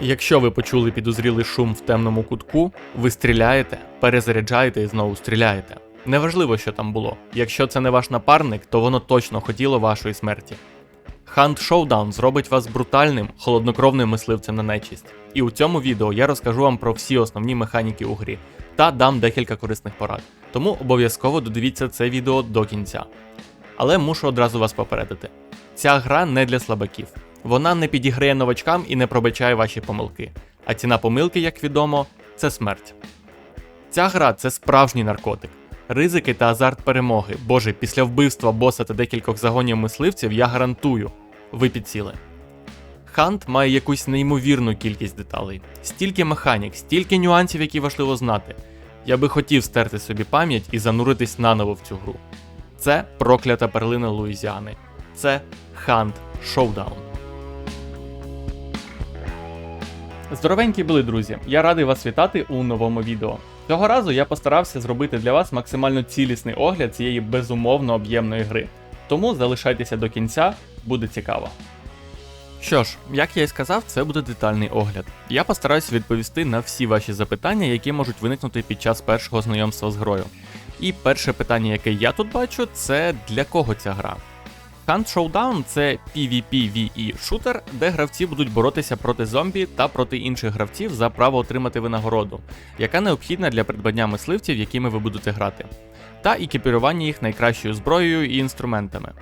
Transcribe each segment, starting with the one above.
Якщо ви почули підозрілий шум в темному кутку, ви стріляєте, перезаряджаєте і знову стріляєте. Неважливо, що там було. Якщо це не ваш напарник, то воно точно хотіло вашої смерті. Hunt Showdown зробить вас брутальним, холоднокровним мисливцем на нечисть. І у цьому відео я розкажу вам про всі основні механіки у грі та дам декілька корисних порад. Тому обов'язково додивіться це відео до кінця. Але мушу одразу вас попередити: ця гра не для слабаків. Вона не підіграє новачкам і не пробачає ваші помилки. А ціна помилки, як відомо, це смерть. Ця гра це справжній наркотик. Ризики та азарт перемоги. Боже, після вбивства боса та декількох загонів мисливців я гарантую, ви підсіли. Хант має якусь неймовірну кількість деталей, стільки механік, стільки нюансів, які важливо знати. Я би хотів стерти собі пам'ять і зануритись наново в цю гру. Це проклята перлина Луїзіани. Це Хант Showdown. Здоровенькі були, друзі! Я радий вас вітати у новому відео. Цього разу я постарався зробити для вас максимально цілісний огляд цієї безумовно об'ємної гри. Тому залишайтеся до кінця, буде цікаво. Що ж, як я і сказав, це буде детальний огляд. Я постараюся відповісти на всі ваші запитання, які можуть виникнути під час першого знайомства з грою. І перше питання, яке я тут бачу, це для кого ця гра? Hunt Showdown це PvP-VE шутер, де гравці будуть боротися проти зомбі та проти інших гравців за право отримати винагороду, яка необхідна для придбання мисливців, якими ви будете грати, та екіпірування їх найкращою зброєю і інструментами.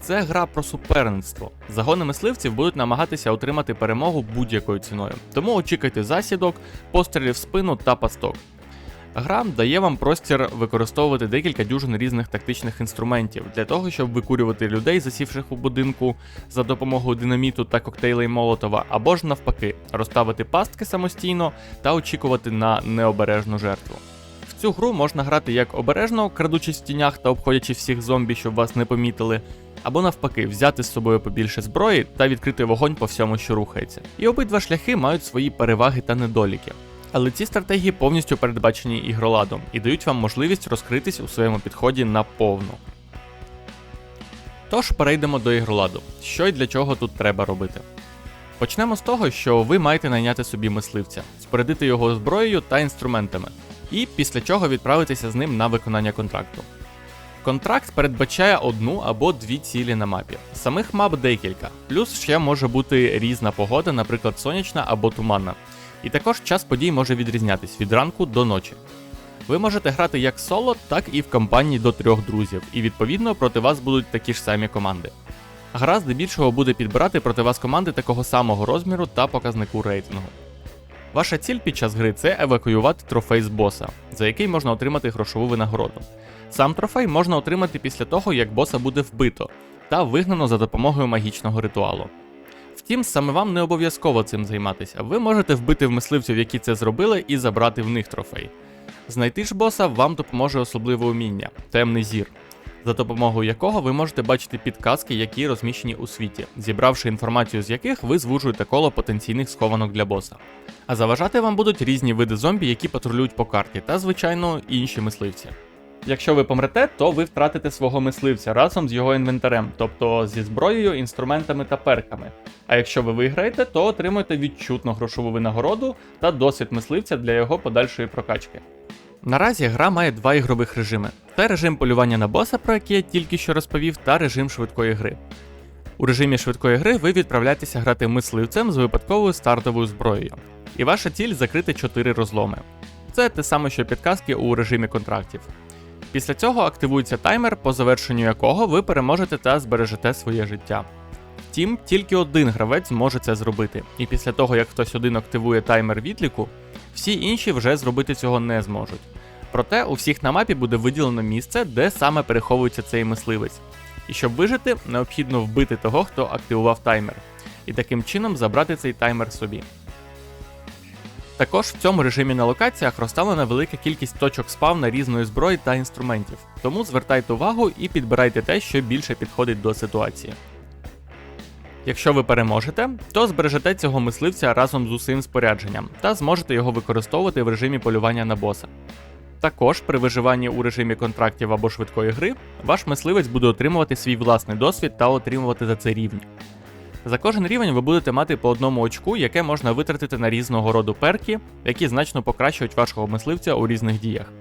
Це гра про суперництво. Загони мисливців будуть намагатися отримати перемогу будь-якою ціною, тому очікуйте засідок, пострілів в спину та пасток. Гра дає вам простір використовувати декілька дюжин різних тактичних інструментів для того, щоб викурювати людей, засівших у будинку за допомогою динаміту та коктейлей Молотова, або ж навпаки, розставити пастки самостійно та очікувати на необережну жертву. В цю гру можна грати як обережно, крадучись в тінях та обходячи всіх зомбі, щоб вас не помітили, або навпаки, взяти з собою побільше зброї та відкрити вогонь по всьому, що рухається. І обидва шляхи мають свої переваги та недоліки. Але ці стратегії повністю передбачені ігроладом і дають вам можливість розкритись у своєму підході на повну. Тож перейдемо до ігроладу. Що і для чого тут треба робити. Почнемо з того, що ви маєте найняти собі мисливця, спорядити його зброєю та інструментами, і після чого відправитися з ним на виконання контракту. Контракт передбачає одну або дві цілі на мапі. Самих мап декілька, плюс ще може бути різна погода, наприклад, сонячна або туманна. І також час подій може відрізнятись від ранку до ночі. Ви можете грати як соло, так і в компанії до трьох друзів, і відповідно проти вас будуть такі ж самі команди. Гра здебільшого буде підбирати проти вас команди такого самого розміру та показнику рейтингу. Ваша ціль під час гри це евакуювати трофей з боса, за який можна отримати грошову винагороду. Сам трофей можна отримати після того, як боса буде вбито та вигнано за допомогою магічного ритуалу. Втім, саме вам не обов'язково цим займатися. Ви можете вбити в мисливців, які це зробили, і забрати в них трофей. Знайти ж боса вам допоможе особливе уміння темний зір, за допомогою якого ви можете бачити підказки, які розміщені у світі, зібравши інформацію з яких ви звужуєте коло потенційних схованок для боса. А заважати вам будуть різні види зомбі, які патрулюють по карті, та, звичайно, інші мисливці. Якщо ви помрете, то ви втратите свого мисливця разом з його інвентарем, тобто зі зброєю, інструментами та перками. А якщо ви виграєте, то отримуєте відчутну грошову винагороду та досвід мисливця для його подальшої прокачки. Наразі гра має два ігрових режими: це режим полювання на боса, про який я тільки що розповів, та режим швидкої гри. У режимі швидкої гри ви відправляєтеся грати мисливцем з випадковою стартовою зброєю. І ваша ціль закрити 4 розломи. Це те саме, що підказки у режимі контрактів. Після цього активується таймер, по завершенню якого ви переможете та збережете своє життя. Втім, тільки один гравець зможе це зробити, і після того, як хтось один активує таймер відліку, всі інші вже зробити цього не зможуть. Проте у всіх на мапі буде виділено місце, де саме переховується цей мисливець. І щоб вижити, необхідно вбити того, хто активував таймер, і таким чином забрати цей таймер собі. Також в цьому режимі на локаціях розставлена велика кількість точок спавна різної зброї та інструментів, тому звертайте увагу і підбирайте те, що більше підходить до ситуації. Якщо ви переможете, то збережете цього мисливця разом з усім спорядженням та зможете його використовувати в режимі полювання на боса. Також при виживанні у режимі контрактів або швидкої гри, ваш мисливець буде отримувати свій власний досвід та отримувати за це рівні. За кожен рівень ви будете мати по одному очку, яке можна витратити на різного роду перки, які значно покращують вашого мисливця у різних діях.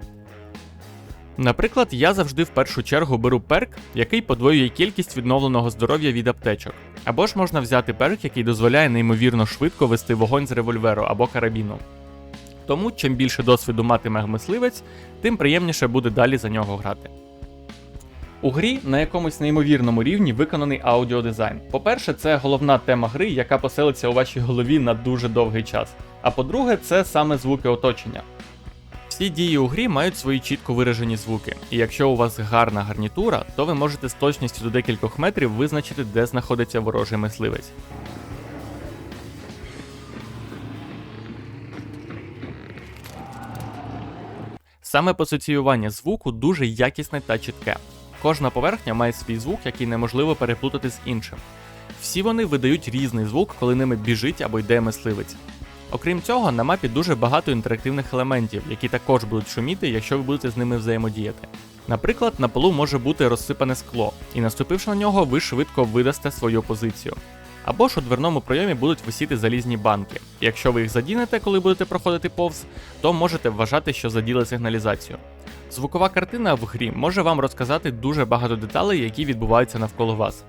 Наприклад, я завжди в першу чергу беру перк, який подвоює кількість відновленого здоров'я від аптечок. Або ж можна взяти перк, який дозволяє неймовірно швидко вести вогонь з револьверу або карабіну. Тому, чим більше досвіду матиме мисливець, тим приємніше буде далі за нього грати. У грі на якомусь неймовірному рівні виконаний аудіодизайн. По-перше, це головна тема гри, яка поселиться у вашій голові на дуже довгий час. А по-друге, це саме звуки оточення. Всі дії у грі мають свої чітко виражені звуки, і якщо у вас гарна гарнітура, то ви можете з точністю до декількох метрів визначити, де знаходиться ворожий мисливець. Саме посоціювання звуку дуже якісне та чітке. Кожна поверхня має свій звук, який неможливо переплутати з іншим. Всі вони видають різний звук, коли ними біжить або йде мисливець. Окрім цього, на мапі дуже багато інтерактивних елементів, які також будуть шуміти, якщо ви будете з ними взаємодіяти. Наприклад, на полу може бути розсипане скло, і наступивши на нього, ви швидко видасте свою позицію. Або ж у дверному пройомі будуть висіти залізні банки. Якщо ви їх задінете, коли будете проходити повз, то можете вважати, що заділи сигналізацію. Звукова картина в грі може вам розказати дуже багато деталей, які відбуваються навколо вас.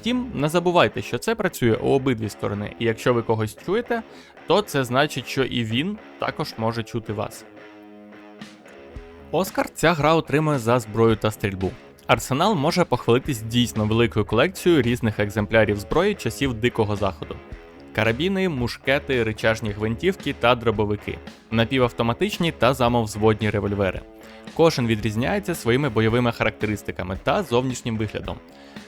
Втім, не забувайте, що це працює у обидві сторони, і якщо ви когось чуєте, то це значить, що і він також може чути вас. Оскар ця гра отримує за зброю та стрільбу. Арсенал може похвалитись дійсно великою колекцією різних екземплярів зброї часів Дикого Заходу. Карабіни, мушкети, ричажні гвинтівки та дробовики, напівавтоматичні та замовзводні револьвери. Кожен відрізняється своїми бойовими характеристиками та зовнішнім виглядом.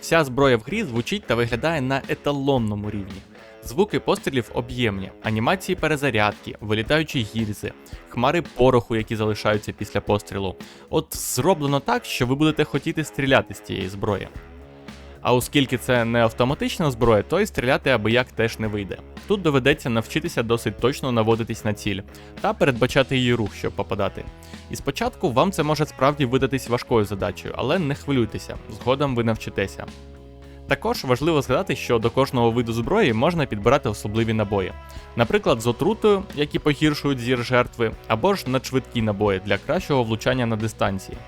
Вся зброя в грі звучить та виглядає на еталонному рівні. Звуки пострілів об'ємні, анімації перезарядки, вилітаючі гільзи, хмари пороху, які залишаються після пострілу. От зроблено так, що ви будете хотіти стріляти з цієї зброї. А оскільки це не автоматична зброя, то й стріляти аби як теж не вийде. Тут доведеться навчитися досить точно наводитись на ціль та передбачати її рух, щоб попадати. І спочатку вам це може справді видатись важкою задачею, але не хвилюйтеся, згодом ви навчитеся. Також важливо згадати, що до кожного виду зброї можна підбирати особливі набої, наприклад, з отрутою, які погіршують зір жертви, або ж надшвидкі набої для кращого влучання на дистанції.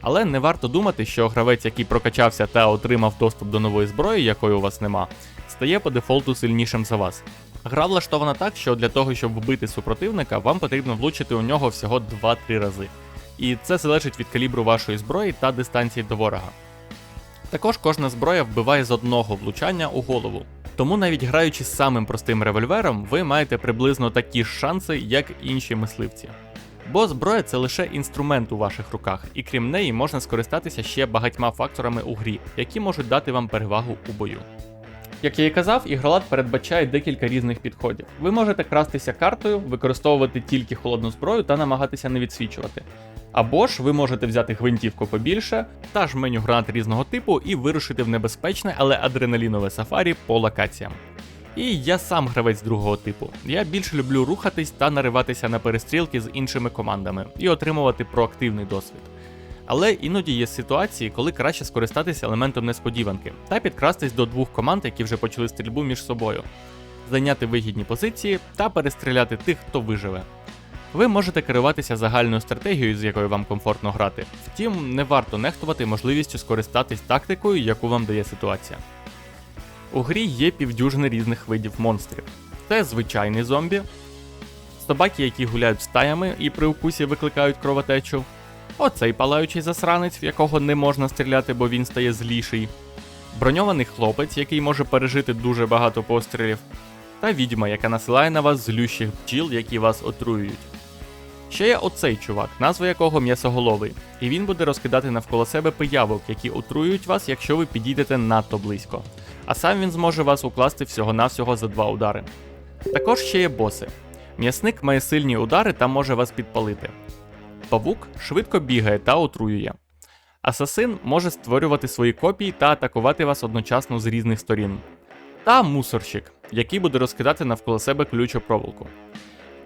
Але не варто думати, що гравець, який прокачався та отримав доступ до нової зброї, якої у вас нема, стає по дефолту сильнішим за вас. Гра влаштована так, що для того, щоб вбити супротивника, вам потрібно влучити у нього всього 2-3 рази. І це залежить від калібру вашої зброї та дистанції до ворога. Також кожна зброя вбиває з одного влучання у голову. Тому навіть граючи з самим простим револьвером, ви маєте приблизно такі ж шанси, як інші мисливці. Бо зброя це лише інструмент у ваших руках, і крім неї можна скористатися ще багатьма факторами у грі, які можуть дати вам перевагу у бою. Як я і казав, ігролад передбачає декілька різних підходів. Ви можете крастися картою, використовувати тільки холодну зброю та намагатися не відсвічувати. Або ж ви можете взяти гвинтівку побільше та ж меню гранат різного типу і вирушити в небезпечне, але адреналінове сафарі по локаціям. І я сам гравець другого типу. Я більше люблю рухатись та нариватися на перестрілки з іншими командами і отримувати проактивний досвід. Але іноді є ситуації, коли краще скористатися елементом несподіванки та підкрастись до двох команд, які вже почали стрільбу між собою, зайняти вигідні позиції та перестріляти тих, хто виживе. Ви можете керуватися загальною стратегією, з якою вам комфортно грати, втім, не варто нехтувати можливістю скористатись тактикою, яку вам дає ситуація. У грі є півдюжини різних видів монстрів. Це звичайний зомбі, собаки, які гуляють стаями і при укусі викликають кровотечу. Оцей палаючий засранець, в якого не можна стріляти, бо він стає зліший. Броньований хлопець, який може пережити дуже багато пострілів, та відьма, яка насилає на вас злющих бджіл, які вас отруюють. Ще є оцей чувак, назва якого м'ясоголовий, і він буде розкидати навколо себе пиявок, які отруюють вас, якщо ви підійдете надто близько. А сам він зможе вас укласти всього-навсього за два удари. Також ще є боси. М'ясник має сильні удари та може вас підпалити. Павук швидко бігає та отруює. Асасин може створювати свої копії та атакувати вас одночасно з різних сторін. Та мусорщик, який буде розкидати навколо себе ключу проволоку.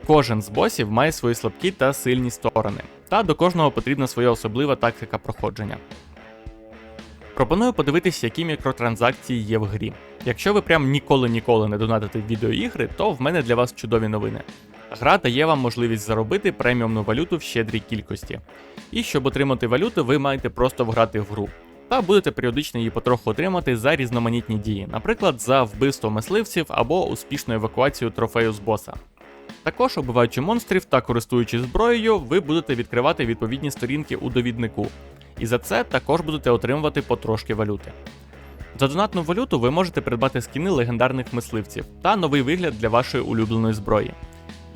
Кожен з босів має свої слабкі та сильні сторони, та до кожного потрібна своя особлива тактика проходження. Пропоную подивитись, які мікротранзакції є в грі. Якщо ви прям ніколи-ніколи не донатите відеоігри, то в мене для вас чудові новини. Гра дає вам можливість заробити преміумну валюту в щедрій кількості. І щоб отримати валюту, ви маєте просто вграти в гру. Та будете періодично її потроху отримати за різноманітні дії, наприклад, за вбивство мисливців або успішну евакуацію трофею з боса. Також, убиваючи монстрів та користуючись зброєю, ви будете відкривати відповідні сторінки у довіднику, і за це також будете отримувати потрошки валюти. За донатну валюту ви можете придбати скіни легендарних мисливців та новий вигляд для вашої улюбленої зброї.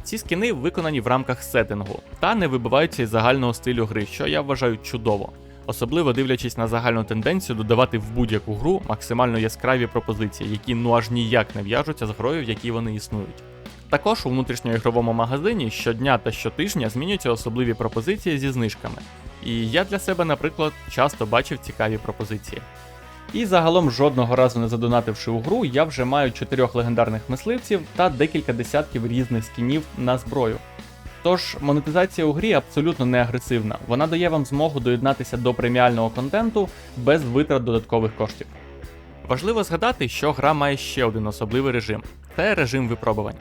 Ці скіни виконані в рамках сеттингу та не вибиваються із загального стилю гри, що я вважаю чудово, особливо дивлячись на загальну тенденцію додавати в будь-яку гру максимально яскраві пропозиції, які ну аж ніяк не в'яжуться з грою, в якій вони існують. Також у внутрішньоігровому магазині щодня та щотижня змінюються особливі пропозиції зі знижками. І я для себе, наприклад, часто бачив цікаві пропозиції. І загалом жодного разу не задонативши у гру, я вже маю чотирьох легендарних мисливців та декілька десятків різних скінів на зброю. Тож монетизація у грі абсолютно не агресивна, вона дає вам змогу доєднатися до преміального контенту без витрат додаткових коштів. Важливо згадати, що гра має ще один особливий режим це режим випробувань.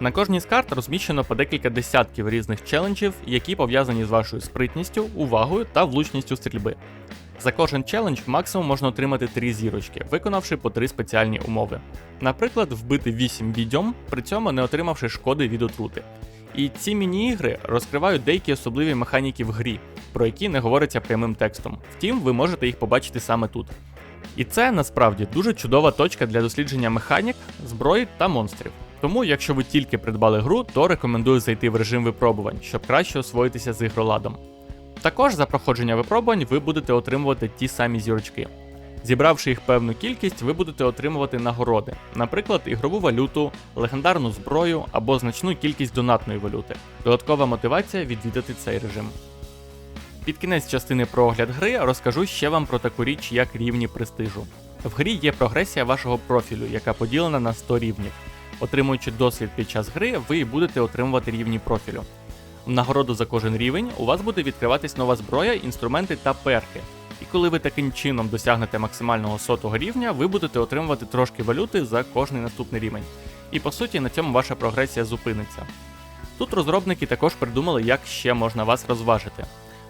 На кожній з карт розміщено по декілька десятків різних челенджів, які пов'язані з вашою спритністю, увагою та влучністю стрільби. За кожен челендж максимум можна отримати 3 зірочки, виконавши по 3 спеціальні умови. Наприклад, вбити 8 відьом, при цьому не отримавши шкоди від отрути. І ці міні-ігри розкривають деякі особливі механіки в грі, про які не говориться прямим текстом. Втім, ви можете їх побачити саме тут. І це насправді дуже чудова точка для дослідження механік, зброї та монстрів. Тому, якщо ви тільки придбали гру, то рекомендую зайти в режим випробувань, щоб краще освоїтися з ігроладом. Також за проходження випробувань ви будете отримувати ті самі зірочки. Зібравши їх певну кількість, ви будете отримувати нагороди, наприклад, ігрову валюту, легендарну зброю або значну кількість донатної валюти. Додаткова мотивація відвідати цей режим. Під кінець частини про огляд гри розкажу ще вам про таку річ, як рівні престижу. В грі є прогресія вашого профілю, яка поділена на 100 рівнів. Отримуючи досвід під час гри, ви будете отримувати рівні профілю. В нагороду за кожен рівень у вас буде відкриватись нова зброя, інструменти та перки. І коли ви таким чином досягнете максимального сотого рівня, ви будете отримувати трошки валюти за кожний наступний рівень. І по суті на цьому ваша прогресія зупиниться. Тут розробники також придумали, як ще можна вас розважити.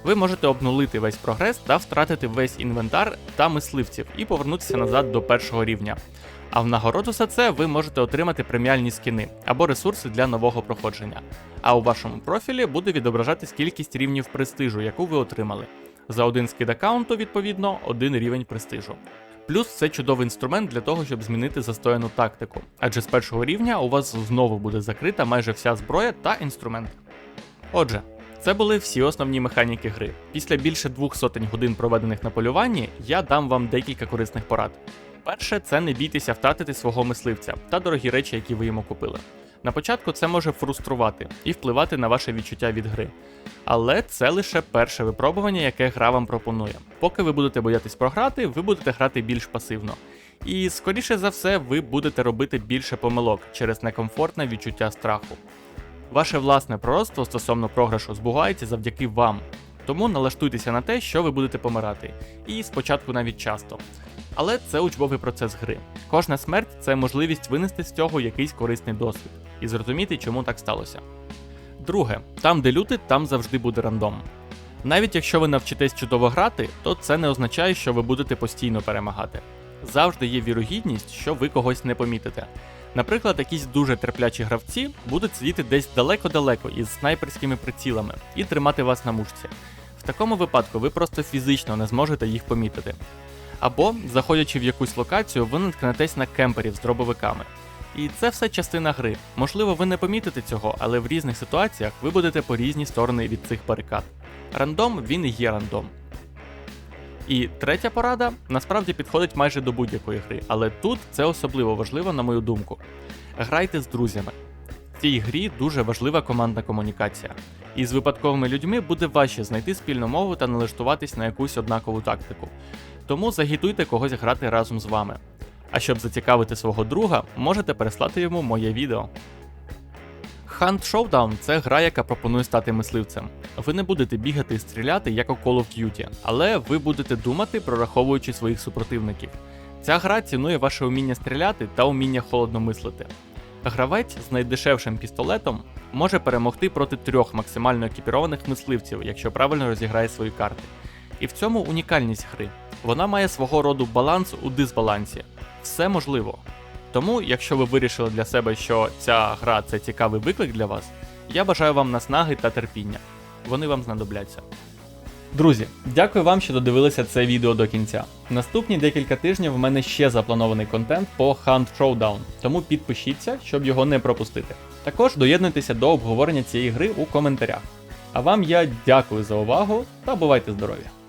Ви можете обнулити весь прогрес та втратити весь інвентар та мисливців і повернутися назад до першого рівня. А в нагороду за це ви можете отримати преміальні скіни або ресурси для нового проходження. А у вашому профілі буде відображатись кількість рівнів престижу, яку ви отримали. За один скид аккаунту, відповідно, один рівень престижу. Плюс це чудовий інструмент для того, щоб змінити застояну тактику, адже з першого рівня у вас знову буде закрита майже вся зброя та інструмент. Отже, це були всі основні механіки гри. Після більше двох сотень годин проведених на полюванні, я дам вам декілька корисних порад. Перше, це не бійтеся втратити свого мисливця та дорогі речі, які ви йому купили. На початку це може фруструвати і впливати на ваше відчуття від гри. Але це лише перше випробування, яке гра вам пропонує. Поки ви будете боятись програти, ви будете грати більш пасивно. І, скоріше за все, ви будете робити більше помилок через некомфортне відчуття страху. Ваше власне пророцтво стосовно програшу збувається завдяки вам. Тому налаштуйтеся на те, що ви будете помирати, і спочатку навіть часто. Але це учбовий процес гри. Кожна смерть це можливість винести з цього якийсь корисний досвід і зрозуміти, чому так сталося. Друге, там, де лютить, там завжди буде рандом. Навіть якщо ви навчитесь чудово грати, то це не означає, що ви будете постійно перемагати. Завжди є вірогідність, що ви когось не помітите. Наприклад, якісь дуже терплячі гравці будуть сидіти десь далеко-далеко із снайперськими прицілами і тримати вас на мушці. В такому випадку ви просто фізично не зможете їх помітити. Або, заходячи в якусь локацію, ви наткнетесь на кемперів з дробовиками. І це все частина гри. Можливо, ви не помітите цього, але в різних ситуаціях ви будете по різні сторони від цих барикад. Рандом він і є рандом. І третя порада насправді підходить майже до будь-якої гри, але тут це особливо важливо, на мою думку. Грайте з друзями. В цій грі дуже важлива командна комунікація. І з випадковими людьми буде важче знайти спільну мову та налаштуватись на якусь однакову тактику. Тому загітуйте когось грати разом з вами. А щоб зацікавити свого друга, можете переслати йому моє відео. Hunt Showdown це гра, яка пропонує стати мисливцем. Ви не будете бігати і стріляти, як у Call of Duty, але ви будете думати, прораховуючи своїх супротивників. Ця гра цінує ваше уміння стріляти та уміння холодно мислити. Гравець з найдешевшим пістолетом може перемогти проти трьох максимально екіпірованих мисливців, якщо правильно розіграє свої карти. І в цьому унікальність гри. Вона має свого роду баланс у дисбалансі. Все можливо. Тому, якщо ви вирішили для себе, що ця гра це цікавий виклик для вас, я бажаю вам наснаги та терпіння. Вони вам знадобляться. Друзі, дякую вам, що додивилися це відео до кінця. Наступні декілька тижнів в мене ще запланований контент по Hunt Showdown, тому підпишіться, щоб його не пропустити. Також доєднуйтеся до обговорення цієї гри у коментарях. А вам я дякую за увагу та бувайте здорові!